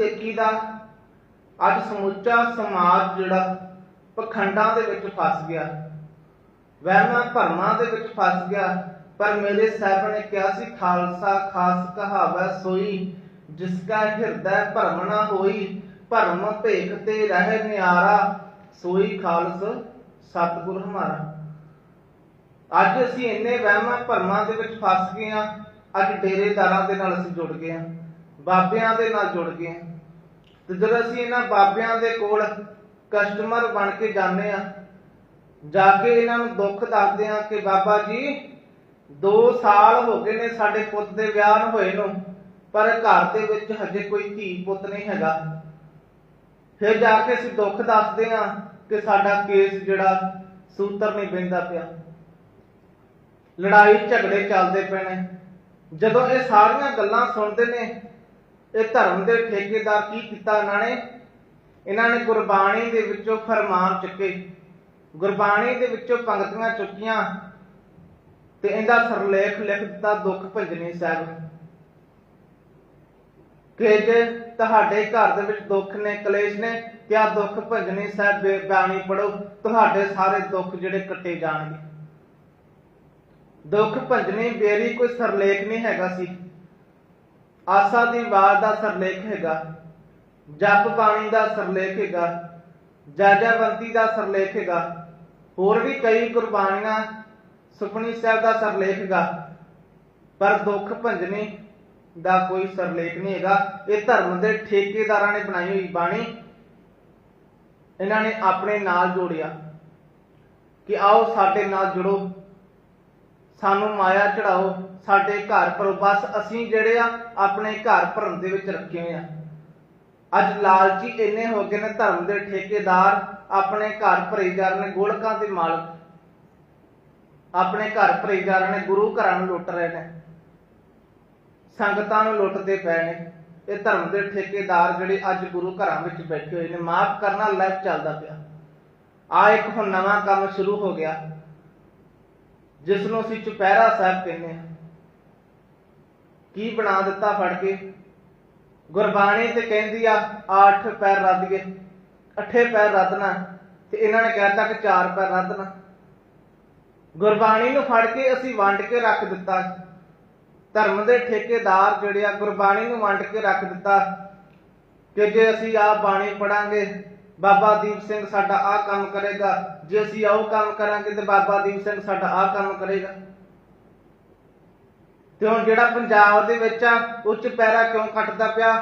ਦੇਖੀਦਾ ਅੱਜ ਸਮੁੱਚਾ ਸਮਾਜ ਜਿਹੜਾ ਪਖੰਡਾਂ ਦੇ ਵਿੱਚ ਫਸ ਗਿਆ। ਵਹਿਮਾਂ ਭਰਮਾਂ ਦੇ ਵਿੱਚ ਫਸ ਗਿਆ। ਪਰ ਮੇਰੇ ਸਾਹਿਬ ਨੇ ਕਿਹਾ ਸੀ, ਖਾਲਸਾ ਖਾਸ ਕਹਾਵੈ ਸੋਈ, ਜਿਸ ਕਾ ਹਿਰਦੈ ਭਰਮ ਨਾ ਹੋਈ, ਭਰਮ ਭੇਖ ਤੇ ਰਹਿ ਨਿਆਰਾ, ਸੋਈ ਖਾਲਸ ਸਤਿਗੁਰ ਹਮਾਰਾ। ਅੱਜ ਅਸੀਂ ਇੰਨੇ ਵਹਿਮਾਂ ਭਰਮਾਂ ਦੇ ਵਿੱਚ ਫਸ ਗਏ ਆ ਅੱਜ ਡੇਰੇਦਾਰਾਂ ਦੇ ਨਾਲ ਅਸੀਂ ਜੁੜ ਗਏ ਆ ਬਾਬਿਆਂ ਦੇ ਨਾਲ ਜੁੜ ਗਏ ਆ ਤੇ ਜਦੋਂ ਅਸੀਂ ਇਹਨਾਂ ਬਾਬਿਆਂ ਦੇ ਕੋਲ ਕਸਟਮਰ ਬਣ ਕੇ ਜਾਂਦੇ ਆ ਜਾ ਕੇ ਇਹਨਾਂ ਨੂੰ ਦੁੱਖ ਦੱਸਦੇ ਆ ਕਿ ਬਾਬਾ ਜੀ 2 ਸਾਲ ਹੋ ਗਏ ਨੇ ਸਾਡੇ ਪੁੱਤ ਦੇ ਵਿਆਹ ਨੂੰ ਹੋਏ ਨੂੰ, ਪਰ ਘਰ ਦੇ ਵਿੱਚ ਹਜੇ ਕੋਈ ਧੀ ਪੁੱਤ ਨਹੀਂ ਹੈਗਾ। ਫਿਰ ਜਾ ਕੇ ਅਸੀਂ ਦੁੱਖ ਦੱਸਦੇ ਆ ਕਿ ਸਾਡਾ ਕੇਸ ਜਿਹੜਾ ਸੂਤਰ ਨਹੀਂ ਬੈਂਦਾ ਪਿਆ। ਲੜਾਈ ਝਗੜੇ ਚੱਲਦੇ ਪਏ ਨੇ। ਜਦੋਂ ਇਹ ਸਾਰੀਆਂ ਗੱਲਾਂ ਸੁਣਦੇ ਨੇ ਇਹ ਧਰਮ ਦੇ ਠੇਕੇਦਾਰ ਕੀ ਕੀਤਾ ਇਹਨਾਂ ਨੇ? ਇਹਨਾਂ ਨੇ ਗੁਰਬਾਣੀ ਦੇ ਵਿੱਚੋਂ ਫਰਮਾਨ ਚੁੱਕੇ। ਗੁਰਬਾਣੀ ਦੇ ਵਿੱਚੋਂ ਪੰਕਤੀਆਂ ਚੁੱਕੀਆਂ ਤੇ ਇਹਦਾ ਸਰਲੇਖ ਲਿਖ ਦਿੱਤਾ ਦੁੱਖ ਭੰਜਨੀ ਸਾਹਿਬ। ਕਿ ਜੇ ਤੁਹਾਡੇ ਘਰ ਦੇ ਵਿੱਚ ਦੁੱਖ ਨੇ, ਕਲੇਸ਼ ਨੇ, ਕਿਆ ਦੁੱਖ ਭੰਜਨੀ ਸਾਹਿਬ ਬੇ- ਬਾਣੀ ਪੜੋ ਤੁਹਾਡੇ ਸਾਰੇ ਦੁੱਖ ਜਿਹੜੇ ਕੱਟੇ ਜਾਣਗੇ। ਦੁੱਖ ਭੰਜਨੀ ਬੇਰੀ ਕੋਈ ਸਰਲੇਖ ਨਹੀਂ ਹੈਗਾ ਸੀ। ਆਸਾ ਦੀ ਬਾਤ ਦਾ ਸਰਲੇਖ ਹੈਗਾ, ਜਪ ਬਾਣੀ ਦਾ ਸਰਲੇਖ ਹੈਗਾ ਜਾਜਾਵੰਤੀ ਦਾ ਸਰਲੇਖ ਹੈਗਾ, ਹੋਰ ਵੀ ਕਈ ਕੁਰਬਾਨੀਆਂ ਸੁਖਮਨੀ ਸਾਹਿਬ ਦਾ ਸਰਲੇਖ ਹੈਗਾ, ਪਰ ਦੁੱਖ ਭੰਜਨੀ ਦਾ ਕੋਈ ਸਰਲੇਖ ਨਹੀਂ ਹੈਗਾ। ਇਹ ਧਰਮ ਦੇ ਠੇਕੇਦਾਰਾਂ ਨੇ ਬਣਾਈ ਹੋਈ ਬਾਣੀ, ਇਹਨਾਂ ਨੇ ਆਪਣੇ ਨਾਲ ਜੋੜਿਆ ਕਿ ਆਓ ਸਾਡੇ ਨਾਲ ਜੁੜੋ। ਸਾਨੂੰ ਮਾਇਆ ਚੜਾਓ, ਸਾਡੇ ਘਰ ਪਰ ਬਸ ਅਸੀਂ ਜਿਹੜੇ ਆ, ਆਪਣੇ ਘਰ ਭਰਨ ਦੇ ਵਿੱਚ ਰੱਖੇ ਹੋਏ ਆ। ਅੱਜ ਲਾਲਚੀ ਇੰਨੇ ਹੋ ਗਏ ਨੇ ਧਰਮ ਦੇ ਠੇਕੇਦਾਰ, ਆਪਣੇ ਘਰ ਭਰੇ ਜਾ ਰਹੇ ਨੇ ਗੋਲਕਾਂ ਦੇ ਮਾਲਕ। ਆਪਣੇ ਘਰ ਭਰੇ ਜਾ ਰਹੇ ਨੇ, ਗੁਰੂ ਘਰਾਂ ਨੂੰ ਲੁੱਟ ਰਹੇ ਨੇ। ਸੰਗਤਾਂ ਨੂੰ ਲੁੱਟਦੇ ਪਏ ਨੇ। ਇਹ ਧਰਮ ਦੇ ਠੇਕੇਦਾਰ ਜਿਹੜੇ ਅੱਜ ਗੁਰੂ ਘਰਾਂ ਵਿੱਚ ਬੈਠੇ ਹੋਏ ਨੇ, ਮਾਫ ਕਰਨਾ ਲਾਈਵ ਚੱਲਦਾ ਪਿਆ। ਆ ਇੱਕ ਹੁਣ ਨਵਾਂ ਕੰਮ ਸ਼ੁਰੂ ਹੋ ਗਿਆ। ਜਿਸ ਨੂੰ ਅਸੀਂ ਚੁਪਹਿਰਾ ਸਾਹਿਬ ਕਹਿੰਦੇ ਹਾਂ। ਕੀ ਬਣਾ ਦਿੱਤਾ ਫੜ ਕੇ? ਗੁਰਬਾਣੀ ਤੇ ਕਹਿੰਦੀ ਆ ਅੱਠ ਪੈਰ ਰੱਦ ਗਏ, ਅੱਠੇ ਪੈਰ ਰੱਦਣਾ, ਤੇ ਇਹਨਾਂ ਨੇ ਕਹਿਤਾ ਕਿ ਚਾਰ ਪੈਰ ਰੱਦਣਾ। ਗੁਰਬਾਣੀ ਨੂੰ ਫੜ ਕੇ ਅਸੀਂ ਵੰਡ ਕੇ ਰੱਖ ਦਿੱਤਾ। ਧਰਮ ਦੇ ਠੇਕੇਦਾਰ ਜਿਹੜੇ ਆ, ਗੁਰਬਾਣੀ ਨੂੰ ਵੰਡ ਕੇ ਰੱਖ ਦਿੱਤਾ ਕਿ ਜੇ ਅਸੀਂ ਆ ਬਾਣੀ ਪੜਾਂਗੇ ਬਾਬਾ ਦੀਪ ਸਿੰਘ ਸਾਡਾ ਆਹ ਕੰਮ ਕਰੇਗਾ। ਜੇ ਅਸੀਂ ਆਹ ਕੰਮ ਕਰਾਂਗੇ ਤੇ ਬਾਬਾ ਦੀਪ ਸਿੰਘ ਸਾਡਾ ਆਹ ਕੰਮ ਕਰੇਗਾ। ਤੇ ਹੁਣ ਜਿਹੜਾ ਪੰਜਾਬ ਦੇ ਵਿੱਚ ਆ ਉੱਚ ਪੈਰਾ ਕਿਉਂ ਕੱਟਦਾ ਪਿਆ?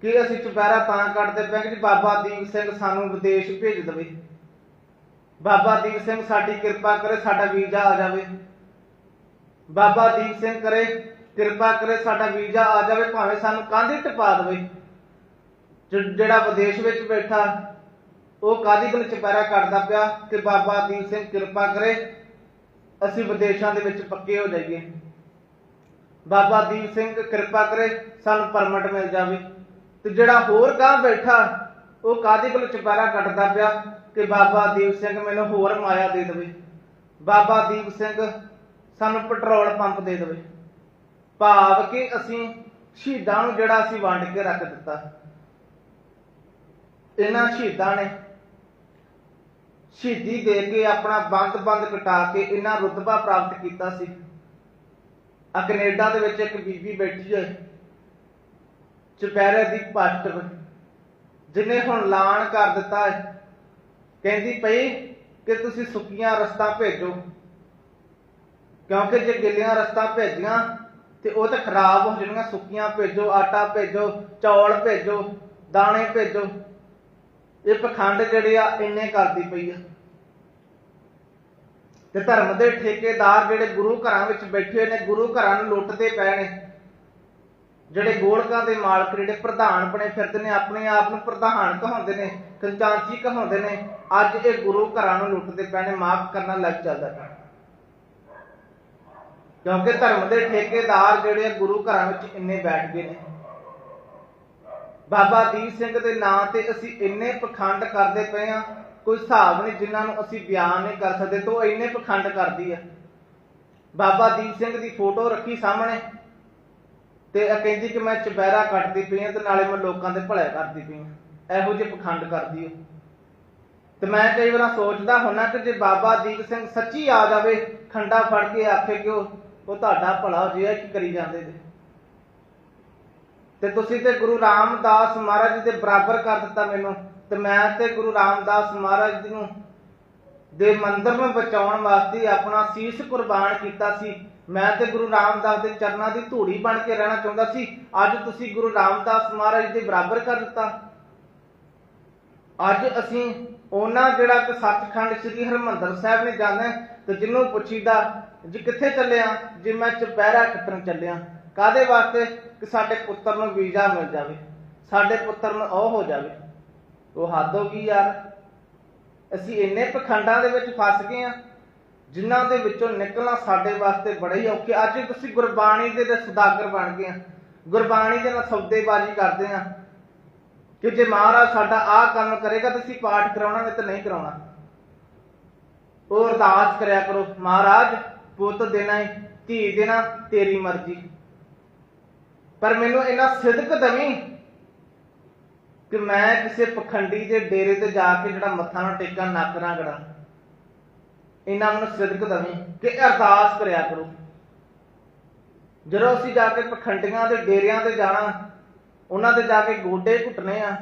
ਕਿ ਅਸੀਂ ਚੁਪਹਿਰਾ ਤਾਂ ਕੱਟਦੇ ਪਏ ਕਿ ਬਾਬਾ ਦੀਪ ਸਿੰਘ ਸਾਨੂੰ ਵਿਦੇਸ਼ ਭੇਜ ਦੇਵੇ। ਬਾਬਾ ਦੀਪ ਸਿੰਘ ਸਾਡੀ ਕਿਰਪਾ ਕਰੇ, ਸਾਡਾ ਵੀਜ਼ਾ ਆ ਜਾਵੇ। ਬਾਬਾ ਦੀਪ ਸਿੰਘ ਕਰੇ, ਕਿਰਪਾ ਕਰੇ ਸਾਡਾ ਵੀਜ਼ਾ ਆ ਜਾਵੇ, ਭਾਵੇਂ ਸਾਨੂੰ ਕਾਂਧੀ ਟਪਾ ਦੇਵੇ। ਜਿਹੜਾ ਵਿਦੇਸ਼ ਵਿੱਚ ਬੈਠਾ, ਉਹ ਕਾਦੀ ਕੋਲ ਚੁਪਹਿਰਾ ਕੱਟਦਾ ਪਿਆ ਕਿ ਬਾਬਾ ਦੀਪ ਸਿੰਘ ਕਿਰਪਾ ਕਰੇ, ਅਸੀਂ ਵਿਦੇਸ਼ਾਂ ਦੇ ਵਿੱਚ ਪੱਕੇ ਹੋ ਜਾਈਏ। ਬਾਬਾ ਦੀਪ ਸਿੰਘ ਕਿਰਪਾ ਕਰੇ, ਸਾਨੂੰ ਪਰਮਿਟ ਮਿਲ ਜਾਵੇ। ਤੇ ਜਿਹੜਾ ਹੋਰ ਗਾਂ ਬੈਠਾ, ਉਹ ਕਾਦੀ ਕੋਲ ਚੁਪਹਿਰਾ ਕੱਟਦਾ ਪਿਆ ਕਿ ਬਾਬਾ ਦੀਪ ਸਿੰਘ ਮੈਨੂੰ ਹੋਰ ਮਾਇਆ ਦੇ ਦੇਵੇ। ਬਾਬਾ ਦੀਪ ਸਿੰਘ ਸਾਨੂੰ ਪੈਟਰੋਲ ਪੰਪ ਦੇ ਦੇਵੇ। ਭਾਵ ਕਿ ਅਸੀਂ ਸ਼ਹੀਦਾਂ ਨੂੰ ਜਿਹੜਾ ਅਸੀਂ ਵੰਡ ਕੇ ਰੱਖ ਦਿੱਤਾ। ਇਹਨਾਂ ਸ਼ਹੀਦਾਂ ਨੇ ਸ਼ਹੀਦੀ ਦੇ ਕੇ ਆਪਣਾ ਬੰਦ ਬੰਦ ਕਟਾ ਕੇ ਇਹਨਾਂ ਰੁਤਬਾ ਪ੍ਰਾਪਤ ਕੀਤਾ ਸੀ। ਆ ਕੈਨੇਡਾ ਦੇ ਵਿੱਚ ਇੱਕ ਬੀਬੀ ਬੈਠੀ ਹੈ, ਚੁਪਹਿਰੇ ਦੀ ਪਾਸਟਰ ਜਿਨੇ ਹੁਣ ਐਲਾਨ ਕਰ ਦਿੱਤਾ ਹੈ। ਕਹਿੰਦੀ ਪਈ ਕਿ ਤੁਸੀਂ ਸੁੱਕੀਆਂ ਰਸਤਾ ਭੇਜੋ, ਕਿਉਂਕਿ ਜੇ ਗਿੱਲੀਆਂ ਰਸਤਾ ਭੇਜੀਆਂ ਤੇ ਉਹ ਤਾਂ ਖਰਾਬ ਹੋ ਜਾਣਗੀਆਂ। ਸੁੱਕੀਆਂ ਭੇਜੋ, ਆਟਾ ਭੇਜੋ, ਚੌਲ ਭੇਜੋ, ਦਾਣੇ ਭੇਜੋ। ਇਹ ਪਖੰਡ ਜਿਹੜੇ ਆ? ਇੰਨੇ ਕਰਦੀ ਪਈ ਆ। ਤੇ ਧਰਮ ਦੇ ਠੇਕੇਦਾਰ ਜਿਹੜੇ ਗੁਰੂ ਘਰਾਂ ਵਿੱਚ ਬੈਠੇ ਹੋਏ ਨੇ, ਗੁਰੂ ਘਰਾਂ ਨੂੰ ਲੁੱਟਦੇ ਪਏ ਨੇ। ਜਿਹੜੇ ਗੋਲਕਾਂ ਦੇ ਮਾਲਕ, ਜਿਹੜੇ ਪ੍ਰਧਾਨ ਬਣੇ ਫਿਰਦੇ ਨੇ, ਆਪਣੇ ਆਪ ਨੂੰ ਪ੍ਰਧਾਨ ਕਹਾਉਂਦੇ ਨੇ ਖਜ਼ਾਨਚੀ ਕਹਾਉਂਦੇ ਨੇ, ਅੱਜ ਇਹ ਗੁਰੂ ਘਰਾਂ ਨੂੰ ਲੁੱਟਦੇ ਪਏ ਨੇ, ਮਾਫ ਕਰਨਾ ਲੱਗ ਚੱਲਦਾ ਕਿਉਂਕਿ ਧਰਮ ਦੇ ਠੇਕੇਦਾਰ ਜਿਹੜੇ ਆ, ਗੁਰੂ ਘਰਾਂ ਵਿੱਚ ਇੰਨੇ ਬੈਠ ਗਏ ਨੇ। ਬਾਬਾ ਦੀਪ ਸਿੰਘ ਦੇ ਨਾਂ ਤੇ ਅਸੀਂ ਇੰਨੇ ਪਖੰਡ ਕਰਦੇ ਪਏ ਆ ਕੋਈ ਹਿਸਾਬ ਨਹੀਂ ਜਿਨ੍ਹਾਂ ਨੂੰ ਅਸੀਂ ਬਿਆਨ ਨਹੀਂ ਕਰ ਸਕਦੇ, ਤੋਂ ਇੰਨੇ ਪਖੰਡ ਕਰਦੀ ਆ। ਬਾਬਾ ਦੀਪ ਸਿੰਘ ਦੀ ਫੋਟੋ ਰੱਖੀ ਸਾਹਮਣੇ, ਤੇ ਇਹ ਕਹਿੰਦੀ ਕਿ ਮੈਂ ਚੁਪਹਿਰਾ ਕੱਟਦੀ ਪਈ ਆ ਤੇ ਨਾਲੇ ਮੈਂ ਲੋਕਾਂ ਦੇ ਭਲੇ ਕਰਦੀ ਪਈ ਆ ਇਹੋ ਜਿਹੇ ਪਖੰਡ ਕਰਦੀ ਓ ਤੇ ਮੈਂ ਕਈ ਵਾਰ ਸੋਚਦਾ ਹੁੰਨਾ ਕਿ ਜੇ ਬਾਬਾ ਦੀਪ ਸਿੰਘ ਸੱਚੀ ਆ ਜਾਵੇ, ਖੰਡਾ ਫੜ ਕੇ ਆਖੇ ਕਿ ਉਹ ਤੁਹਾਡਾ ਭਲਾ ਹੋ ਜਾਏ ਕੀ ਕਰੀ ਜਾਂਦੇ ਜੇ ਤੇ ਤੁਸੀਂ ਤੇ ਗੁਰੂ ਰਾਮਦਾਸ ਮਹਾਰਾਜ ਜੀ ਦੇ ਬਰਾਬਰ ਕਰ ਦਿੱਤਾ ਮੈਨੂੰ, ਤੇ ਮੈਂ ਤੇ ਗੁਰੂ ਰਾਮਦਾਸ ਮਹਾਰਾਜ ਜੀ ਨੂੰ ਦੇ ਮੰਦਰ ਨੂੰ ਬਚਾਉਣ ਵਾਸਤੇ ਆਪਣਾ ਸੀਸ ਕੁਰਬਾਨ ਕੀਤਾ ਸੀ। ਮੈਂ ਤੇ ਗੁਰੂ ਰਾਮਦਾਸ ਦੇ ਚਰਨਾਂ ਦੀ ਧੂੜੀ ਬਣ ਕੇ ਰਹਿਣਾ ਚਾਹੁੰਦਾ ਸੀ। ਅੱਜ ਤੁਸੀਂ ਗੁਰੂ ਰਾਮਦਾਸ ਮਹਾਰਾਜ ਦੇ ਬਰਾਬਰ ਕਰ ਦਿੱਤਾ। ਅੱਜ ਅਸੀਂ ਉਹਨਾਂ ਜਿਹੜਾ ਕਿ ਸੱਚਖੰਡ ਸ੍ਰੀ ਹਰਮੰਦਰ ਸਾਹਿਬ ਨੇ ਜਾਣਾ ਤੇ ਜਿਹਨੂੰ ਪੁੱਛੀਦਾ, ਜੀ ਕਿੱਥੇ ਚੱਲਿਆ ਜੇ ਮੈਂ ਚੁਪਹਿਰਾ ਕੱਟਣ ਚੱਲਿਆ ਕਾਦੇ ਵਾਸਤੇ? ਕਿ ਸਾਡੇ ਪੁੱਤਰ ਨੂੰ ਵੀਜ਼ਾ ਮਿਲ ਜਾਵੇ, ਸਾਡੇ ਪੁੱਤਰ ਨੂੰ ਉਹ ਹੋ ਜਾਵੇ। ਉਹ ਹੱਦ ਹੋ ਗਈ ਯਾਰ। ਅਸੀਂ ਇੰਨੇ ਪਖੰਡਾਂ ਦੇ ਵਿੱਚ ਫਸ ਗਏ ਆ ਜਿਨ੍ਹਾਂ ਦੇ ਵਿੱਚੋਂ ਨਿਕਲਣਾ ਸਾਡੇ ਵਾਸਤੇ ਬੜਾ ਹੀ ਔਖਾ ਅੱਜ ਤੁਸੀਂ ਗੁਰਬਾਣੀ ਦੇ ਦੇ ਸੁਦਾਗਰ ਬਣ ਗਏ ਆ ਗੁਰਬਾਣੀ ਦੇ ਨਾਲ ਸੌਦੇਬਾਜ਼ੀ ਕਰਦੇ ਆ ਕਿ ਜੇ ਮਹਾਰਾਜ ਸਾਡਾ ਆਹ ਕੰਮ ਕਰੇਗਾ ਤਾਂ ਪਾਠ ਕਰਾਉਣਾ, ਨਹੀਂ ਤਾਂ ਨਹੀਂ ਕਰਾਉਣਾ। ਉਹ ਅਰਦਾਸ ਕਰਿਆ ਕਰੋ, ਮਹਾਰਾਜ, ਪੁੱਤ ਦੇਣਾ ਹੈ ਧੀ ਦੇਣਾ, ਤੇਰੀ ਮਰਜ਼ੀ। ਪਰ ਮੈਨੂੰ ਇਹਨਾਂ ਸਿਦਕ ਦਵੀਂ ਕਿ ਮੈਂ ਕਿਸੇ ਪਖੰਡੀ ਦੇ ਡੇਰੇ ਤੇ ਜਾ ਕੇ ਜਿਹੜਾ ਮੱਥਾ ਨਾ ਟੇਕਾਂ, ਨੱਕ ਨਾ ਗੜਾ। ਇਹਨਾਂ ਮੈਨੂੰ ਸਿਦਕ ਦਵੀਂ ਕਿ ਅਰਦਾਸ ਕਰਿਆ ਕਰੋ। ਜਦੋਂ ਅਸੀਂ ਜਾ ਕੇ ਪਖੰਡੀਆਂ ਦੇ ਡੇਰਿਆਂ ਤੇ ਜਾਣਾ, ਉਹਨਾਂ ਦੇ ਜਾ ਕੇ ਗੋਡੇ ਘੁੱਟਨੇ ਆ,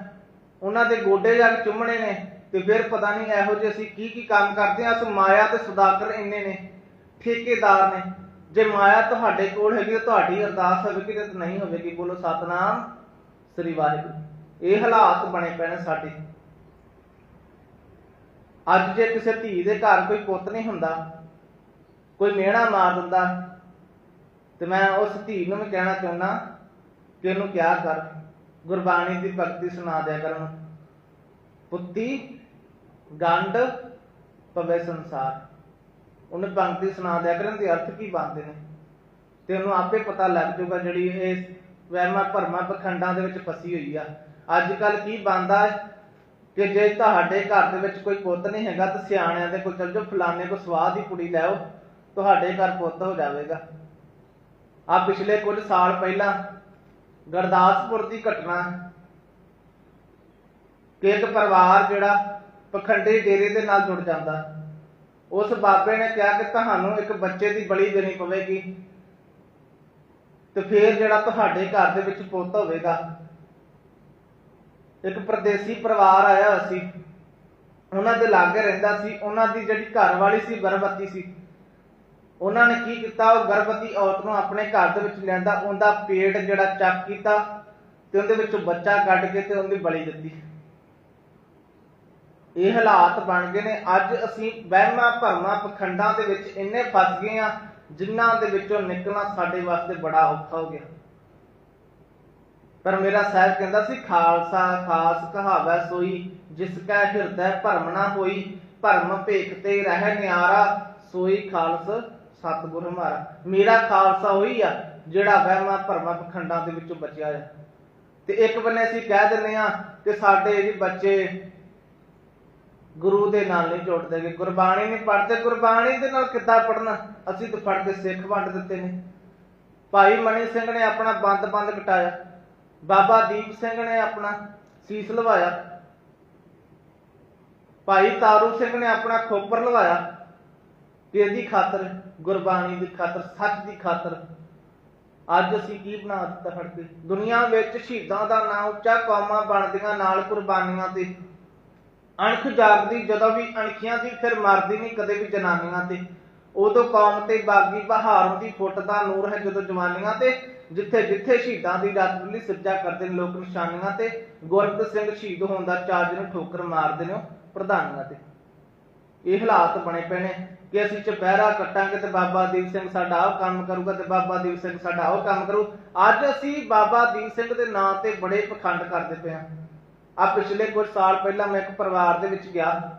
ਉਹਨਾਂ ਦੇ ਗੋਡੇ ਜਾ ਕੇ ਚੁੰਮਣੇ ਨੇ, ਤੇ ਫਿਰ ਪਤਾ ਨਹੀਂ ਇਹੋ ਜਿਹੇ ਅਸੀਂ ਕੀ ਕੀ ਕੰਮ ਕਰਦੇ ਆ, ਅਸ ਮਾਇਆ ਤੇ ਸੁਦਾਗਰ ਇੰਨੇ ਨੇ, ਠੇਕੇਦਾਰ ਨੇ। ਜੇ ਮਾਇਆ ਤੁਹਾਡੇ ਕੋਲ ਹੈਗੀ ਤੁਹਾਡੀ ਅਰਦਾਸ ਹੋਵੇਗੀ ਤੇ ਨਹੀਂ ਹੋਵੇਗੀ। ਬੋਲੋ, ਸਤਨਾਮ ਸ੍ਰੀ ਵਾਹਿਗੁਰੂ। ਇਹ ਹਾਲਾਤ ਬਣੇ ਪਏ ਸਾਡੇ। ਅੱਜ ਜੇ ਕਿਸੇ ਧੀ ਦੇ ਘਰ ਕੋਈ ਪੁੱਤ ਨਹੀਂ ਹੁੰਦਾ, ਕੋਈ ਮਿਹਣਾ ਮਾਰ ਦਿੰਦਾ, ਤੇ ਮੈਂ ਉਸ ਧੀ ਨੂੰ ਵੀ ਕਹਿਣਾ ਚਾਹੁੰਦਾ ਕਿ ਇਹਨੂੰ ਕਿਆ ਕਰ, ਗੁਰਬਾਣੀ ਦੀ ਭਗਤੀ ਸੁਣਾ ਦਿਆ ਕਰਨ। ਪੁੱਤੀ, ਗੰਢ, ਪਵੇ ਸੰਸਾਰ। ਉਹਨੇ ਪੰਕਤੀ ਸੁਣਾ ਦਿਆ ਕਰਨ ਦੇ ਅਰਥ ਕੀ ਬਣਦੇ ਨੇ? ਤੇ ਉਹਨੂੰ ਆਪੇ ਪਤਾ ਲੱਗ ਜਾਊਗਾ ਜਿਹੜੀ ਇਹ ਵਹਿਮਾਂ ਭਰਮਾਂ ਪਖੰਡਾਂ ਦੇ ਵਿੱਚ ਫਸੀ ਹੋਈ ਆ। ਅੱਜ ਕੱਲ ਕੀ ਬਣਦਾ ਕਿ ਜੇ ਤੁਹਾਡੇ ਘਰ ਦੇ ਵਿੱਚ ਕੋਈ ਪੁੱਤ ਨਹੀਂ ਹੈਗਾ ਤਾਂ ਸਿਆਣਿਆਂ ਦੇ ਕੋਲ ਚਲ ਜਾਓ, ਫਲਾਣੇ ਕੋ ਸਵਾਹ ਦੀ ਕੁੜੀ ਲੈ ਆਓ, ਤੁਹਾਡੇ ਘਰ ਪੁੱਤ ਹੋ ਜਾਵੇਗਾ। ਆ ਪਿਛਲੇ ਕੁਝ ਸਾਲ ਪਹਿਲਾਂ ਗੁਰਦਾਸਪੁਰ ਦੀ ਘਟਨਾ ਕਿ ਇੱਕ ਪਰਿਵਾਰ ਜਿਹੜਾ ਪਖੰਡੇ ਡੇਰੇ ਦੇ ਨਾਲ ਜੁੜ ਜਾਂਦਾ। ਉਸ ਬਾਬੇ ਨੇ ਕਿਹਾ ਕਿ ਤੁਹਾਨੂੰ ਇੱਕ ਬੱਚੇ ਦੀ ਬਲੀ ਦੇਣੀ ਪਵੇਗੀ। ਤੇ ਫਿਰ ਜਿਹੜਾ ਤੁਹਾਡੇ ਘਰ ਦੇ ਵਿੱਚ ਪੁੱਤ ਹੋਵੇਗਾ, ਇੱਕ ਪਰਦੇਸੀ ਪਰਿਵਾਰ ਆਇਆ ਸੀ। ਉਹਨਾਂ ਦੇ ਲਾਗੇ ਰਹਿੰਦਾ ਸੀ। ਉਹਨਾਂ ਦੀ ਜਿਹੜੀ ਘਰ ਵਾਲੀ ਸੀ, ਗਰਭਵਤੀ ਸੀ। ਉਹਨਾਂ ਨੇ ਕੀ ਕੀਤਾ? ਉਹ ਗਰਭਵਤੀ ਔਰਤ ਨੂੰ ਆਪਣੇ ਘਰ ਦੇ ਵਿੱਚ ਲਿਆਂਦਾ। ਉਹਦਾ ਪੇਟ ਜਿਹੜਾ ਚੱਕ ਕੀਤਾ ਤੇ ਉਹਦੇ ਵਿੱਚੋਂ ਬੱਚਾ ਕੱਢ ਕੇ ਤੇ ਉਹਦੀ ਬਲੀ ਦਿੱਤੀ। ਇਹ ਹਾਲਾਤ ਬਣ ਗਏ ਨੇ। ਅੱਜ ਅਸੀਂ ਵਹਿਮਾਂ ਭਰਮਾਂ ਪਖੰਡਾਂ ਦੇ ਵਿੱਚ ਇੰਨੇ ਫਸ ਗਏ ਆ ਜਿਨ੍ਹਾਂ ਦੇ ਵਿੱਚੋਂ ਨਿਕਲਣਾ ਸਾਡੇ ਵਾਸਤੇ ਬੜਾ ਔਖਾ ਹੋ ਗਿਆ। ਪਰ ਮੇਰਾ ਸਾਹਿਬ ਕਹਿੰਦਾ ਸੀ, ਖਾਲਸਾ, ਖਾਸ ਕਹਾਵੈ ਸੋਈ, ਜਿਸ ਕੈ ਹਿਰਦੈ ਭਰਮ ਨਾ ਹੋਈ, ਭਰਮ ਭੇਖ ਤੇ ਰਹਿ ਨਿਆਰਾ, ਸੋਈ ਖਾਲਸ ਸਤਿਗੁਰ ਹਮਾਰਾ। ਮੇਰਾ ਖਾਲਸਾ ਉਹੀ ਆ, ਜਿਹੜਾ ਵਹਿਮਾਂ ਭਰਮਾਂ ਪਖੰਡਾਂ ਦੇ ਵਿੱਚੋਂ ਬਚਿਆ ਆ ਤੇ ਇੱਕ ਬੰਨੇ ਅਸੀਂ ਕਹਿ ਦਿੰਦੇ ਆ ਕਿ ਸਾਡੇ ਜੀ ਬੱਚੇ ਗੁਰੂ ਦੇ ਨਾਲ ਨਹੀਂ ਜੁੜਦੇਗੇ ਗੁਰਬਾਣੀ ਨਹੀਂ ਪੜ੍ਹਦੇ। ਗੁਰਬਾਣੀ ਦੇ ਨਾਲ ਕਿੱਦਾਂ ਪੜਨਾ ਅਸੀਂ ਤਾਂ ਪੜ੍ਹ ਸਿੱਖ ਵੰਡ ਦਿੱਤੇ ਨੇ। ਭਾਈ ਮਣੀ ਸਿੰਘ ਨੇ ਆਪਣਾ ਬੰਦ ਬੰਦ ਕਟਾਇਆ। ਬਾਬਾ ਦੀਪ ਸਿੰਘ ਨੇ ਆਪਣਾ ਸੀਸ ਲਵਾਇਆ। ਭਾਈ ਤਾਰੂ ਸਿੰਘ ਨੇ ਆਪਣਾ ਖੋਪਰ ਲਵਾਇਆ। ਕਿ ਇਹਦੀ ਖਾਤਰ, ਗੁਰਬਾਣੀ ਦੀ ਖਾਤਰ, ਸੱਚ ਦੀ ਖਾਤਰ ਅੱਜ ਅਸੀਂ ਕੀ ਬਣਾ ਦਿੱਤਾ ਫੜ ਕੇ ਦੁਨੀਆ ਵਿੱਚ ਸ਼ਹੀਦਾਂ ਦਾ ਨਾਂ ਉੱਚਾ ਕੌਮਾਂ ਬਣਦੀਆਂ ਨਾਲ ਕੁਰਬਾਨੀਆਂ ਤੇ। ਅਣਖ ਜਾਗਦੀ, ਜਦੋਂ ਵੀ ਅਣਖੀਆਂ ਦੀ, ਫਿਰ ਮਰਦੀ ਨਹੀਂ ਕਦੇ ਵੀ ਜਨਾਨੀਆਂ ਤੇ। ਉਦੋਂ ਕੌਮ ਤੇ ਬਾਗੀ ਬਹਾਰ ਹੁੰਦੀ ਫੁੱਟ ਦਾ ਨੂਰ ਹੈ ਜਦੋਂ ਜਵਾਨੀਆਂ ਤੇ, ਜਿੱਥੇ ਜਿੱਥੇ ਸ਼ਹੀਦਾਂ ਦੀ ਰਾਤ ਲਈ ਸਿਰਜਾ ਕਰਦੇ ਨੇ ਲੋਕ ਨਿਸ਼ਾਨੀਆਂ ਤੇ ਗੁਰਬਖਸ਼ ਸਿੰਘ ਸ਼ਹੀਦ ਹੋਣ ਦਾ ਚਾਜ ਨੂੰ ਠੋਕਰ ਮਾਰਦੇ ਨੇ ਪ੍ਰਧਾਨੀਆਂ ਤੇ। ਇਹ ਹਾਲਾਤ ਬਣੇ ਪਏ ਨੇ ਕਿ ਅਸੀਂ ਚੁਪਹਿਰਾ ਕੱਟਾਂਗੇ ਤੇ ਬਾਬਾ ਦੀਪ ਸਿੰਘ ਸਾਡਾ ਆਹ ਕੰਮ ਕਰੂਗਾ ਤੇ ਬਾਬਾ ਦੀਪ ਸਿੰਘ ਸਾਡਾ ਉਹ ਕੰਮ ਕਰੂ। ਅੱਜ ਅਸੀਂ ਬਾਬਾ ਦੀਪ ਸਿੰਘ ਦੇ ਨਾਂ ਤੇ ਬੜੇ ਪਖੰਡ ਕਰਦੇ ਪਏ ਹਾਂ। ਆ ਪਿਛਲੇ ਕੁਝ ਸਾਲ ਪਹਿਲਾਂ ਮੈਂ ਇੱਕ ਪਰਿਵਾਰ ਦੇ ਵਿੱਚ ਗਿਆ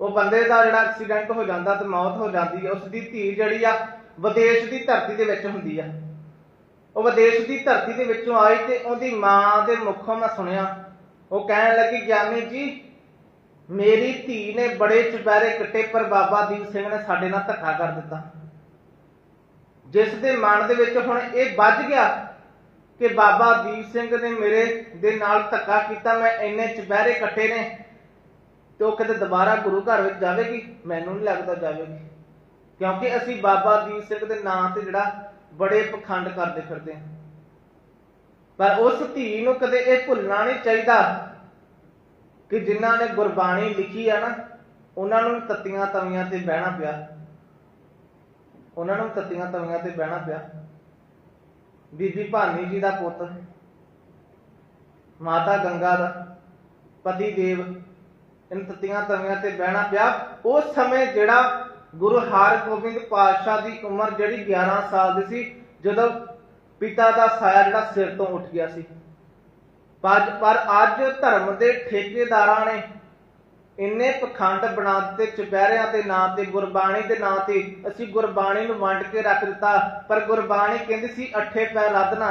ਉਹ ਬੰਦੇ ਦਾ ਜਿਹੜਾ ਐਕਸੀਡੈਂਟ ਹੋ ਜਾਂਦਾ ਤੇ ਮੌਤ ਹੋ ਜਾਂਦੀ ਹੈ ਉਸ ਦੀ ਧੀ ਜਿਹੜੀ ਆ ਵਿਦੇਸ਼ ਦੀ ਧਰਤੀ ਦੇ ਵਿੱਚ ਹੁੰਦੀ ਆ। ਉਹ ਵਿਦੇਸ਼ ਦੀ ਧਰਤੀ ਦੇ ਵਿੱਚੋਂ ਆਈ ਤੇ ਉਹਦੀ ਮਾਂ ਦੇ ਮੁੱਖੋਂ ਮੈਂ ਸੁਣਿਆ। ਉਹ ਕਹਿਣ ਲੱਗੀ, ਗਿਆਨੀ ਜੀ, ਮੇਰੀ ਧੀ ਨੇ ਬੜੇ ਚੁਪਹਿਰੇ ਕੱਟੇ, ਪਰ ਬਾਬਾ ਦੀਪ ਸਿੰਘ ਨੇ ਸਾਡੇ ਨਾਲ ਧੱਕਾ ਕਰ ਦਿੱਤਾ। ਜਿਸ ਦੇ ਮਨ ਦੇ ਵਿੱਚ ਹੁਣ ਇਹ ਵੱਜ ਗਿਆ ਕਿ ਬਾਬਾ ਦੀਪ ਸਿੰਘ ਨੇ ਮੇਰੇ ਦੇ ਨਾਲ ਧੱਕਾ ਕੀਤਾ, ਮੈਂ ਇੰਨੇ ਚੁਪਹਿਰੇ ਇਕੱਠੇ ਨੇ ਤੇ ਉਹ ਕਿਤੇ ਦੁਬਾਰਾ ਗੁਰੂ ਘਰ ਵਿੱਚ ਜਾਵੇਗੀ? ਮੈਨੂੰ ਨਹੀਂ ਲੱਗਦਾ ਜਾਵੇਗੀ। ਕਿਉਂਕਿ ਅਸੀਂ ਬਾਬਾ ਦੀਪ ਸਿੰਘ ਦੇ ਨਾਂ ਤੇ ਜਿਹੜਾ ਬੜੇ ਪਖੰਡ ਕਰਦੇ ਫਿਰਦੇ ਹਾਂ। ਪਰ ਉਸ ਧੀ ਨੂੰ ਕਦੇ ਇਹ ਭੁੱਲਣਾ ਨਹੀਂ ਚਾਹੀਦਾ ਕਿ ਜਿਨ੍ਹਾਂ ਨੇ ਗੁਰਬਾਣੀ ਲਿਖੀ ਆ ਨਾ, ਉਹਨਾਂ ਨੂੰ ਤੱਤੀਆਂ ਤਵੀਆਂ ਤੇ ਬਹਿਣਾ ਪਿਆ। ਉਹਨਾਂ ਨੂੰ ਤੱਤੀਆਂ ਤਵੀਆਂ ਤੇ ਬਹਿਣਾ ਪਿਆ। ਬੀਬੀ ਭਾਨੀ ਜੀ ਦਾ ਪੁੱਤ, ਮਾਤਾ ਗੰਗਾ ਦਾ, ਪਤੀ ਦੇਵ, ਇਨ ਤਤੀਆਂ ਤਵੀਆਂ ਤੇ ਬਹਿਣਾ ਪਿਆ। ਉਸ ਸਮੇਂ ਜਿਹੜਾ ਗੁਰੂ ਹਰਗੋਬਿੰਦ ਪਾਤਸ਼ਾਹ ਦੀ ਉਮਰ ਜਿਹੜੀ 11 ਸਾਲ ਦੀ ਸੀ, ਜਦੋਂ ਪਿਤਾ ਦਾ ਸਾਇਆ ਜਿਹੜਾ ਸਿਰ ਤੋਂ ਉੱਠ ਗਿਆ ਸੀ। ਪਰ ਪਰ ਅੱਜ ਧਰਮ ਦੇ ਠੇਕੇਦਾਰਾਂ ਨੇ ਇੰਨੇ ਪਖੰਡ ਬਣਾ ਦਿੱਤੇ ਚੁਪਹਿਰਿਆਂ ਦੇ ਨਾਂ ਤੇ, ਗੁਰਬਾਣੀ ਦੇ ਨਾਂ ਤੇ ਅਸੀਂ ਗੁਰਬਾਣੀ ਨੂੰ ਵੰਡ ਕੇ ਰੱਖ ਦਿੱਤਾ। ਪਰ ਗੁਰਬਾਣੀ ਕਹਿੰਦੀ ਸੀ, ਅੱਠੇ ਪੈਰ ਰੱਦਣਾ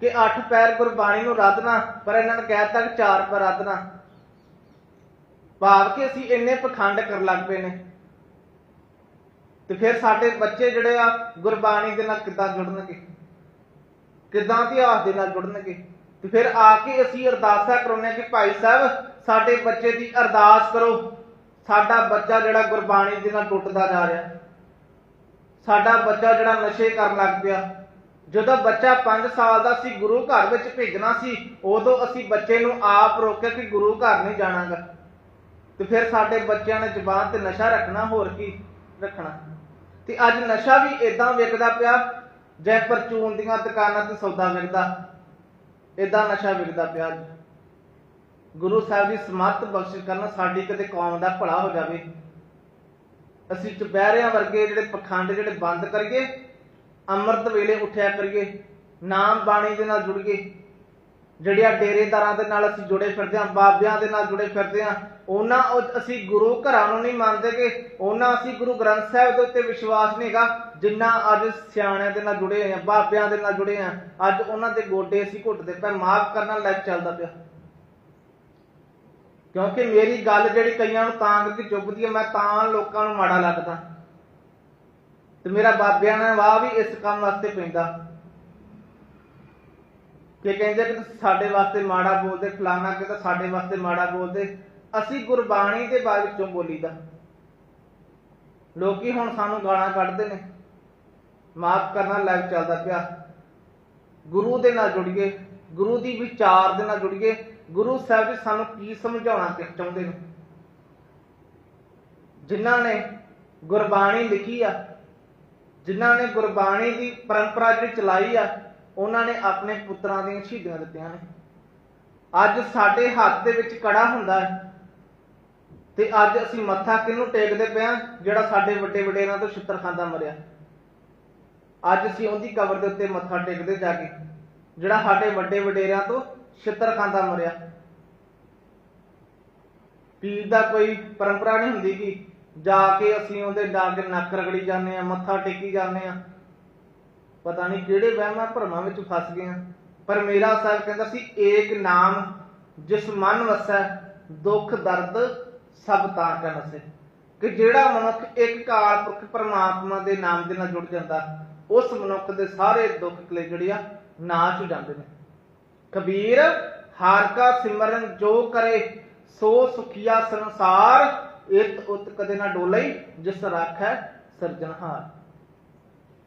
ਕਿ ਅੱਠ ਪੈਰ ਗੁਰਬਾਣੀ ਨੂੰ ਰੱਦਣਾ ਪਰ ਇਹਨਾਂ ਨੇ ਕਹਿ ਦਿੱਤਾ ਚਾਰ ਪੈਰ ਰੱਦਣਾ ਭਾਵ ਕਿ ਅਸੀਂ ਇੰਨੇ ਪਖੰਡ ਕਰਨ ਲੱਗ ਪਏ ਨੇ। ਤੇ ਫਿਰ ਸਾਡੇ ਬੱਚੇ ਜਿਹੜੇ ਆ, ਗੁਰਬਾਣੀ ਦੇ ਨਾਲ ਕਿੱਦਾਂ ਜੁੜਨਗੇ? ਕਿੱਦਾਂ ਇਤਿਹਾਸ ਦੇ ਨਾਲ ਜੁੜਨਗੇ? ਤੇ ਫਿਰ ਆ ਕੇ ਅਸੀਂ ਅਰਦਾਸਾਂ ਕਰਾਉਂਦੇ ਹਾਂ ਕਿ ਭਾਈ ਸਾਹਿਬ ਸਾਡੇ ਬੱਚੇ ਦੀ ਅਰਦਾਸ ਕਰੋ। ਸਾਡਾ ਬੱਚਾ ਜਿਹੜਾ ਗੁਰਬਾਣੀ ਦੇ ਨਾਲ ਟੁੱਟਦਾ ਜਾ ਰਿਹਾ। ਸਾਡਾ ਬੱਚਾ ਜਿਹੜਾ ਨਸ਼ੇ ਕਰਨ ਲੱਗ ਪਿਆ। ਜਦੋਂ ਬੱਚਾ 5 ਸਾਲ ਦਾ ਸੀ, ਗੁਰੂ ਘਰ ਵਿੱਚ ਭੇਜਣਾ ਸੀ, ਉਦੋਂ ਅਸੀਂ ਬੱਚੇ ਨੂੰ ਆਪ ਰੋਕਿਆ ਕਿ ਗੁਰੂ ਘਰ ਨਹੀਂ ਜਾਣਾਗਾ। ਤੇ ਫਿਰ ਸਾਡੇ ਬੱਚਿਆਂ ਨੇ ਜ਼ਬਾਨ ਤੇ ਨਸ਼ਾ ਰੱਖਣਾ, ਹੋਰ ਕੀ ਰੱਖਣਾ। ਤੇ ਅੱਜ ਨਸ਼ਾ ਵੀ ਇਦਾਂ ਵਿਕਦਾ ਪਿਆ ਜੈ ਪਰਚੂਨ ਦੀਆਂ ਦੁਕਾਨਾਂ ਤੇ ਸੌਦਾ ਵਿਕਦਾ। ਇਦਾਂ ਨਸ਼ਾ ਵਿਕਦਾ ਪਿਆ ਅੱਜ। ਗੁਰੂ ਸਾਹਿਬ ਦੀ ਸਮਰਥ ਬਖਸ਼ਿਸ਼ ਕਰਨ, ਸਾਡੀ ਕਿਤੇ ਕੌਮ ਦਾ ਭਲਾ ਹੋ ਜਾਵੇ। ਅਸੀਂ ਚੁਪਹਿਰਿਆਂ ਵਰਗੇ ਜਿਹੜੇ ਪਖੰਡ, ਜਿਹੜੇ ਬੰਦ ਕਰੀਏ, ਅੰਮ੍ਰਿਤ ਵੇਲੇ ਉੱਠਿਆ ਕਰੀਏ, ਨਾਮ ਬਾਣੀ ਦੇ ਨਾਲ ਜੁੜੀਏ ਜਿਹੜਿਆ ਡੇਰੇਦਾਰਾਂ ਦੇ ਨਾਲ ਅਸੀਂ ਜੁੜੇ ਫਿਰਦੇ ਹਾਂ, ਬਾਬਿਆਂ ਦੇ ਨਾਲ ਜੁੜੇ ਫਿਰਦੇ ਹਾਂ, ਉਹਨਾਂ ਅਸੀਂ ਗੁਰੂ ਘਰਾਂ ਨੂੰ ਨਹੀਂ ਮੰਨਦੇ ਕਿ ਉਹਨਾਂ ਅਸੀਂ ਗੁਰੂ ਗ੍ਰੰਥ ਸਾਹਿਬ ਦੇ ਉੱਤੇ ਵਿਸ਼ਵਾਸ ਨਹੀਂਗਾ ਜਿੰਨਾ ਅੱਜ ਸਿਆਣਿਆਂ ਦੇ ਨਾਲ ਜੁੜੇ ਹੋਏ ਆ ਬਾਬਿਆਂ ਦੇ ਨਾਲ ਜੁੜੇ ਆ ਅੱਜ ਉਹਨਾਂ ਦੇ ਗੋਡੇ ਅਸੀਂ ਘੁੱਟਦੇ ਪਏ ਮਾਫ ਕਰਨਾ ਲੈ ਚੱਲਦਾ ਪਿਆ। ਕਿਉਂਕਿ ਮੇਰੀ ਗੱਲ ਜਿਹੜੀ ਕਈਆਂ ਨੂੰ ਤਾਂ ਕਰਕੇ ਚੁੱਭਦੀ ਹੈ ਮੈਂ ਤਾਂ ਲੋਕਾਂ ਨੂੰ ਮਾੜਾ ਲੱਗਦਾ। ਤੇ ਮੇਰਾ ਬਾਬਿਆਂ ਨੇ ਵਾਹ ਵੀ ਇਸ ਕੰਮ ਵਾਸਤੇ ਪੈਂਦਾ। ਕਿ ਕਹਿੰਦੇ ਕਿ ਸਾਡੇ ਵਾਸਤੇ ਮਾੜਾ ਬੋਲਦੇ, ਫਲਾਣਾ ਕਿ ਤਾਂ ਸਾਡੇ ਵਾਸਤੇ ਮਾੜਾ ਬੋਲਦੇ। ਅਸੀਂ ਗੁਰਬਾਣੀ ਦੇ ਬਾਰੇ ਵਿੱਚੋਂ ਬੋਲੀਦਾ। ਲੋਕੀ ਹੁਣ ਸਾਨੂੰ ਗਾਲਾਂ ਕੱਢਦੇ ਨੇ। ਮਾਫ ਕਰਨਾ ਲਾਈਵ ਚੱਲਦਾ ਪਿਆ। ਗੁਰੂ ਦੇ ਨਾਲ ਜੁੜੀਏ, ਗੁਰੂ ਦੀ ਵਿਚਾਰ ਦੇ ਨਾਲ ਜੁੜੀਏ। ਗੁਰੂ ਸਾਹਿਬ ਜੀ ਸਾਨੂੰ ਕੀ ਸਮਝਾਉਣਾ ਚਾਹੁੰਦੇ ਨੇ? ਜਿਨ੍ਹਾਂ ਨੇ ਗੁਰਬਾਣੀ ਲਿਖੀ ਆ, ਜਿਨ੍ਹਾਂ ਨੇ ਗੁਰਬਾਣੀ ਦੀ ਪਰੰਪਰਾ ਜਿਹੜੀ ਚਲਾਈ ਆ, ਉਹਨਾਂ ਨੇ ਆਪਣੇ ਪੁੱਤਰਾਂ ਦੀਆਂ ਸ਼ਹੀਦੀਆਂ ਦਿੱਤੀਆਂ ਨੇ। ਅੱਜ ਸਾਡੇ ਹੱਥ ਦੇ ਵਿੱਚ ਕੜਾ ਹੁੰਦਾ ਹੈ ਤੇ ਅੱਜ ਅਸੀਂ ਮੱਥਾ ਕਿਹਨੂੰ ਟੇਕਦੇ ਪਏ ਆ ਜਿਹੜਾ ਸਾਡੇ ਵੱਡੇ ਵਡੇਰਾਂ ਤੋਂ ਛਿੱਤਰ ਖਾਂਦਾ ਮਰਿਆ। ਅੱਜ ਅਸੀਂ ਉਹਦੀ ਕਬਰ ਦੇ ਉੱਤੇ ਮੱਥਾ ਟੇਕਦੇ ਜਾ ਕੇ ਜਿਹੜਾ ਸਾਡੇ ਵੱਡੇ ਵਡੇਰਿਆਂ ਤੋਂ ਛਿੱਤਰ ਖਾਂਦਾ ਮਰਿਆ। ਪੀਰ ਦਾ ਕੋਈ ਪਰੰਪਰਾ ਨਹੀਂ ਹੁੰਦੀ ਕਿ ਜਾ ਕੇ ਅਸੀਂ ਉਹਦੇ ਜਾ ਨੱਕ ਰਗੜੀ ਜਾਂਦੇ ਆ ਮੱਥਾ ਟੇਕੀ ਜਾਂਦੇ ਆ ਪਤਾ ਨਹੀਂ ਕਿਹੜੇ ਵਹਿਮਾਂ ਭਰਮਾਂ ਵਿੱਚ ਫਸ ਗਏ ਆ ਪਰ ਮੇਰਾ ਸਾਹਿਬ ਕਹਿੰਦਾ ਸੀ, ਏਕ ਨਾਮ ਜਿਸ ਮਨ ਵਸੈ, ਦੁੱਖ ਦਰਦ ਸਭ ਤਾਂ ਕਾ ਕਿ ਜਿਹੜਾ ਮਨੁੱਖ ਇੱਕ ਕਾਲ ਪੁਰਖ ਪਰਮਾਤਮਾ ਦੇ ਨਾਮ ਦੇ ਨਾਲ ਜੁੜ ਜਾਂਦਾ, ਉਸ ਮਨੁੱਖ ਦੇ ਸਾਰੇ ਦੁੱਖ ਕਲੇ ਜਿਹੜੇ ਆ ਨਾਚ ਹੋ ਜਾਂਦੇ ਨੇ। ਕਬੀਰ ਹਾਰ ਕਾ ਸਿਮਰਨ ਜੋ ਕਰੇ, ਸੋ ਸੁਖੀਆ ਸੰਸਾਰ ਇਤ ਉਤ ਕਦੇ ਨਾ ਡੋਲਈ, ਜਿਸ ਰਾਖੈ ਸਰਜਨਹਾਰ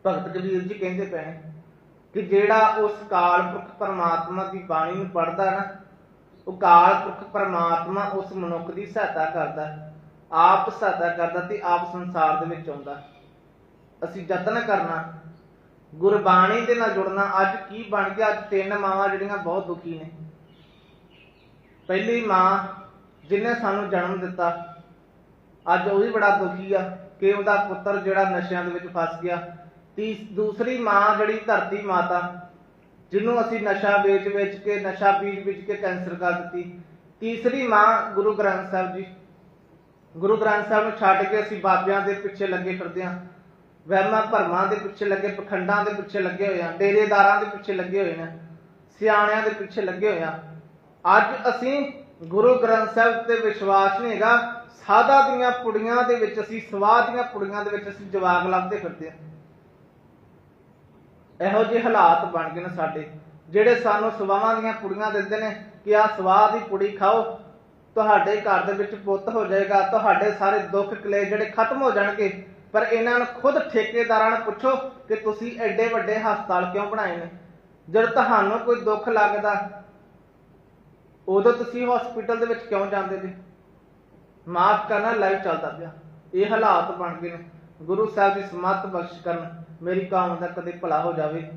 ਭਗਤ ਕਬੀਰ ਜੀ ਕਹਿੰਦੇ ਪਏ ਕਿ ਜਿਹੜਾ ਉਸ ਕਾਲ ਪੁਰਖ ਪਰਮਾਤਮਾ ਦੀ ਬਾਣੀ ਨੂੰ ਪੜਦਾ ਨਾ, ਉਹ ਕਾਲ ਪੁਰਖ ਪਰਮਾਤਮਾ ਉਸ ਮਨੁੱਖ ਦੀ ਸਹਾਇਤਾ ਕਰਦਾ, ਆਪ ਸਹਾਇਤਾ ਕਰਦਾ ਤੇ ਆਪ ਸੰਸਾਰ ਦੇ ਵਿੱਚ ਆਉਂਦਾ। ਅਸੀਂ ਯਤਨ ਕਰਨਾ ਗੁਰਬਾਣੀ ਦੇ ਨਾਲ ਜੁੜਨਾ, ਅੱਜ ਕੀ ਬਣ ਗਿਆ? ਅੱਜ ਤਿੰਨ ਮਾਵਾਂ ਜਿਹੜੀਆਂ ਬਹੁਤ ਦੁਖੀ ਨੇ। ਪਹਿਲੀ ਮਾਂ ਜਿਹਨੇ ਸਾਨੂੰ ਜਨਮ ਦਿੱਤਾ, ਅੱਜ ਉਹ ਵੀ ਬੜਾ ਦੁਖੀ ਆ ਕਿ ਉਹਦਾ ਪੁੱਤਰ ਜਿਹੜਾ ਨਸ਼ਿਆਂ ਦੇ ਵਿੱਚ ਫਸ ਗਿਆ। ਦੂਸਰੀ ਮਾਂ ਜਿਹੜੀ ਧਰਤੀ ਮਾਤਾ, ਜਿਹਨੂੰ ਅਸੀਂ ਨਸ਼ਾ ਵੇਚ ਵੇਚ ਕੇ, ਨਸ਼ਾ ਪੀਚ ਪੀਚ ਕੇ ਕੈਂਸਰ ਕਰ ਦਿੱਤੀ। ਤੀਸਰੀ ਮਾਂ ਗੁਰੂ ਗ੍ਰੰਥ ਸਾਹਿਬ ਜੀ। ਗੁਰੂ ਗ੍ਰੰਥ ਸਾਹਿਬ ਨੂੰ ਛੱਡ ਕੇ ਅਸੀਂ ਬਾਬਿਆਂ ਦੇ ਪਿੱਛੇ ਲੱਗੇ ਫਿਰਦੇ ਹਾਂ ਵਹਿਮਾਂ ਭਰਮਾਂ ਦੇ ਪਿੱਛੇ ਲੱਗੇ, ਪਖੰਡਾਂ ਦੇ ਪਿੱਛੇ ਲੱਗੇ ਹੋਏ ਆ, ਡੇਰੇਦਾਰਾਂ ਦੇ ਪਿੱਛੇ ਲੱਗੇ ਹੋਏ ਨੇ, ਸਿਆਣਿਆਂ ਦੇ ਪਿੱਛੇ ਲੱਗੇ ਹੋਏ ਆ। ਅੱਜ ਅਸੀਂ ਗੁਰੂ ਗ੍ਰੰਥ ਸਾਹਿਬ ਤੇ ਵਿਸ਼ਵਾਸ ਨਹੀਂ ਹੈਗਾ। ਸਾਦਾ ਦੀਆਂ ਪੁੜੀਆਂ ਦੇ ਵਿੱਚ ਅਸੀਂ ਸਵਾਹ ਦੀਆਂ ਪੁੜੀਆਂ ਦੇ ਵਿੱਚ ਅਸੀਂ ਜਵਾਗ ਲੱਭਦੇ ਫਿਰਦੇ ਹਾਂ ਇਹੋ ਜਿਹੇ ਹਾਲਾਤ ਬਣ ਗਏ ਨੇ ਸਾਡੇ, ਜਿਹੜੇ ਸਾਨੂੰ ਸਵਾਵਾਂ ਦੀਆਂ ਪੁੜੀਆਂ ਦਿੰਦੇ ਨੇ ਕਿ ਆਹ ਸਵਾਹ ਦੀ ਪੁੜੀ ਖਾਓ, ਤੁਹਾਡੇ ਘਰ ਦੇ ਵਿੱਚ ਪੁੱਤ ਹੋ ਜਾਏਗਾ, ਤੁਹਾਡੇ ਸਾਰੇ ਦੁੱਖ ਕਲੇ ਜਿਹੜੇ ਖਤਮ ਹੋ ਜਾਣਗੇ ਪਰ ਇਹਨਾਂ ਨੂੰ ਖੁਦ ਠੇਕੇਦਾਰਾਂ ਨੂੰ ਪੁੱਛੋ ਕਿ ਤੁਸੀਂ ਐਡੇ ਵੱਡੇ ਹਸਪਤਾਲ ਕਿਉਂ ਬਣਾਏ ਨੇ? ਜਦ ਤੁਹਾਨੂੰ ਕੋਈ ਦੁੱਖ ਲੱਗਦਾ, ਉਦੋਂ ਤੁਸੀਂ ਹਸਪੀਟਲ ਦੇ ਵਿੱਚ ਕਿਉਂ ਜਾਂਦੇ ਜੀ? ਮਾਫ ਕਰਨਾ ਲਾਈਵ ਚੱਲਦਾ ਪਿਆ। ਇਹ ਹਾਲਾਤ ਬਣ ਗਏ ਨੇ। ਗੁਰੂ ਸਾਹਿਬ ਦੀ ਸਮਤ ਬਖਸ਼ ਕਰਨ ਮੇਰੀ ਕੌਮ ਦਾ ਕਦੇ ਭਲਾ ਹੋ ਜਾਵੇ।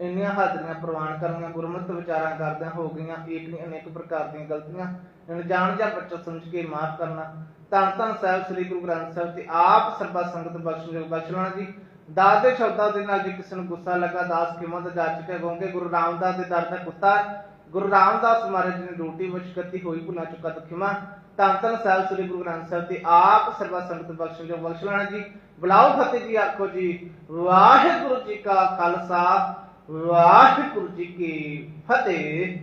ਇੰਨੀਆਂ ਹਾਜ਼ਰੀਆਂ ਪ੍ਰਵਾਨ ਕਰਨੀਆਂ, ਗੁਰਮਤਿ ਵਿਚਾਰਾਂ ਕਰਦਿਆਂ ਹੋ ਗਈਆਂ ਇੱਕ ਅਨੇਕ ਪ੍ਰਕਾਰ ਦੀਆਂ ਗਲਤੀਆਂ। ਅਣਜਾਣ ਜਾਂ ਬੱਚਾ ਸਮਝ ਕੇ ਮਾਫ ਕਰਨਾ। ਧੰਨ ਧੰਨ ਸਾਹਿਬ, ਸ੍ਰੀ ਗੁਰੂ ਗ੍ਰੰਥ ਸਾਹਿਬ ਤੇ ਆਪ ਸਰਬਾ ਸੰਗਤ ਬਖਸ਼ਣ ਬਖਸ਼ਣਾ ਜੀ। ਦਾਸ ਦੇ ਸ਼ਬਦਾਂ ਦੇ ਨਾਲ ਜੇ ਕਿਸੇ ਨੂੰ ਗੁੱਸਾ ਲੱਗਾ, ਦਾਸ ਕਿਵੇਂ ਦਾ ਜਾ ਚੁੱਕਿਆ ਕਹੋਗੇ, ਗੁਰੂ ਰਾਮਦਾਸ ਦੇ ਦਰ ਦਾ ਕੁੱਤਾ ਗੁਰੂ ਰਾਮਦਾਸ ਮਹਾਰਾਜ ਨੇ ਰੋਟੀ ਵਿੱਚ ਕੱਤੀ ਹੋਈ ਭੁਲਾ ਚੁੱਕਾ ਤਖਿਮਾ ਧੰਨ ਧੰਨ ਸਾਹਿਬ, ਸ੍ਰੀ ਗੁਰੂ ਗ੍ਰੰਥ ਸਾਹਿਬ ਤੇ ਆਪ ਸਰਬਾ ਸੰਗਤ ਬਖਸ਼ਣ ਬਖਸ਼ਣਾ ਜੀ। ਬੁਲਾਓ ਫਤਿਹ ਜੀ, ਆਖੋ ਜੀ, ਵਾਹਿਗੁਰੂ ਜੀ ਕਾ ਖਾਲਸਾ। ਵਾਹਿਗੁਰੂ ਜੀ ਕੀ ਫਤਿਹ।